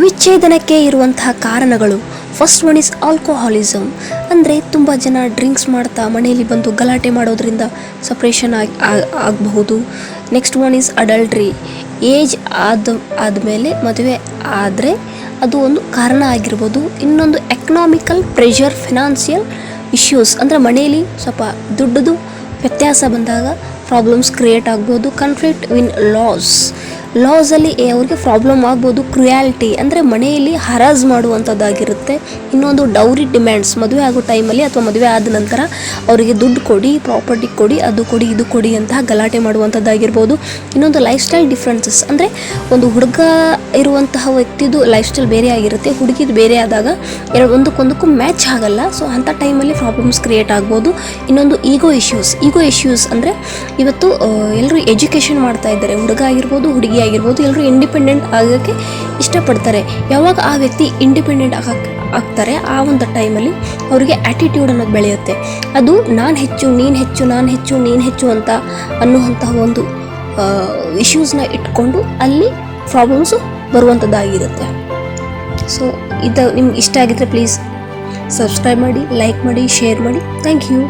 ವಿಚ್ಛೇದನಕ್ಕೆ ಇರುವಂತಹ ಕಾರಣಗಳು. First one is alcoholism ಅಂದರೆ ತುಂಬ ಜನ ಡ್ರಿಂಕ್ಸ್ ಮಾಡ್ತಾ ಮನೆಯಲ್ಲಿ ಬಂದು ಗಲಾಟೆ ಮಾಡೋದ್ರಿಂದ ಸಪ್ರೇಷನ್ ಆಗಿ ಆಗಬಹುದು. Next one is adultery age ಆದ, ಆದಮೇಲೆ ಮದುವೆ ಆದರೆ ಅದು ಒಂದು ಕಾರಣ ಆಗಿರ್ಬೋದು. ಇನ್ನೊಂದು ಎಕನಾಮಿಕಲ್ ಪ್ರೆಷರ್ ಫಿನಾನ್ಷಿಯಲ್ ಇಶ್ಯೂಸ್ ಅಂದರೆ ಮನೆಯಲ್ಲಿ ಸ್ವಲ್ಪ ದುಡ್ಡದು ವ್ಯತ್ಯಾಸ ಬಂದಾಗ ಪ್ರಾಬ್ಲಮ್ಸ್ ಕ್ರಿಯೇಟ್ ಆಗ್ಬೋದು. ಕನ್ಫ್ಲಿಕ್ಟ್ ವಿನ್ ಲಾಸ್ ಲಾಸಲ್ಲಿ ಅವ್ರಿಗೆ ಪ್ರಾಬ್ಲಮ್ ಆಗ್ಬೋದು. ಕ್ರುಯಾಲಿಟಿ ಅಂದರೆ ಮನೆಯಲ್ಲಿ ಹರಾಜ್ ಮಾಡುವಂಥದ್ದಾಗಿರುತ್ತೆ. ಇನ್ನೊಂದು ಡೌರಿ ಡಿಮ್ಯಾಂಡ್ಸ್ ಮದುವೆ ಆಗೋ ಟೈಮಲ್ಲಿ ಅಥವಾ ಮದುವೆ ಆದ ನಂತರ ಅವರಿಗೆ ದುಡ್ಡು ಕೊಡಿ ಪ್ರಾಪರ್ಟಿ ಕೊಡಿ, ಅದು ಕೊಡಿ, ಇದು ಕೊಡಿ ಅಂತ ಗಲಾಟೆ ಮಾಡುವಂಥದ್ದಾಗಿರ್ಬೋದು. ಇನ್ನೊಂದು ಲೈಫ್ ಸ್ಟೈಲ್ ಡಿಫ್ರೆನ್ಸಸ್ ಅಂದರೆ ಒಂದು ಹುಡುಗ ಇರುವಂತಹ ವ್ಯಕ್ತಿದು ಲೈಫ್ ಸ್ಟೈಲ್ ಬೇರೆ ಆಗಿರುತ್ತೆ. ಹುಡುಗಿದು ಬೇರೆ ಆದಾಗ ಎರಡು, ಒಂದಕ್ಕೊಂದಕ್ಕೂ ಮ್ಯಾಚ್ ಆಗಲ್ಲ. ಸೊ ಅಂಥ ಟೈಮಲ್ಲಿ ಪ್ರಾಬ್ಲಮ್ಸ್ ಕ್ರಿಯೇಟ್ ಆಗ್ಬೋದು. ಇನ್ನೊಂದು ಈಗೋ ಇಶ್ಯೂಸ್ ಈಗೋ ಇಶ್ಯೂಸ್ ಅಂದರೆ ಇವತ್ತು ಎಲ್ಲರೂ ಎಜುಕೇಷನ್ ಮಾಡ್ತಾ ಇದ್ದಾರೆ. ಹುಡುಗ ಆಗಿರ್ಬೋದು, ಹುಡುಗಿ ಆಗಿರ್ಬೋದು ಎಲ್ಲರೂ ಇಂಡಿಪೆಂಡೆಂಟ್ ಆಗೋಕ್ಕೆ ಇಷ್ಟಪಡ್ತಾರೆ. ಯಾವಾಗ ಆ ವ್ಯಕ್ತಿ ಇಂಡಿಪೆಂಡೆಂಟ್ ಆಗಕ್ಕೆ ಆಗ್ತಾರೆ, ಆ ಒಂದು ಟೈಮಲ್ಲಿ ಅವರಿಗೆ ಆ್ಯಟಿಟ್ಯೂಡ್ ಅನ್ನೋದು ಬೆಳೆಯುತ್ತೆ. ಅದು ನಾನು ಹೆಚ್ಚು, ನೀನು ಹೆಚ್ಚು, ನಾನು ಹೆಚ್ಚು, ನೀನು ಹೆಚ್ಚು ಅಂತ ಅನ್ನುವಂತಹ ಒಂದು ಇಶ್ಯೂಸ್ನ ಇಟ್ಕೊಂಡು ಅಲ್ಲಿ ಪ್ರಾಬ್ಲಮ್ಸು ಬರುವಂಥದ್ದಾಗಿರುತ್ತೆ ಸೊ ಇದು ನಿಮ್ಗೆ ಇಷ್ಟ ಆಗಿದ್ರೆ ಪ್ಲೀಸ್ ಸಬ್ಸ್ಕ್ರೈಬ್ ಮಾಡಿ ಲೈಕ್ ಮಾಡಿ ಶೇರ್ ಮಾಡಿ. Thank you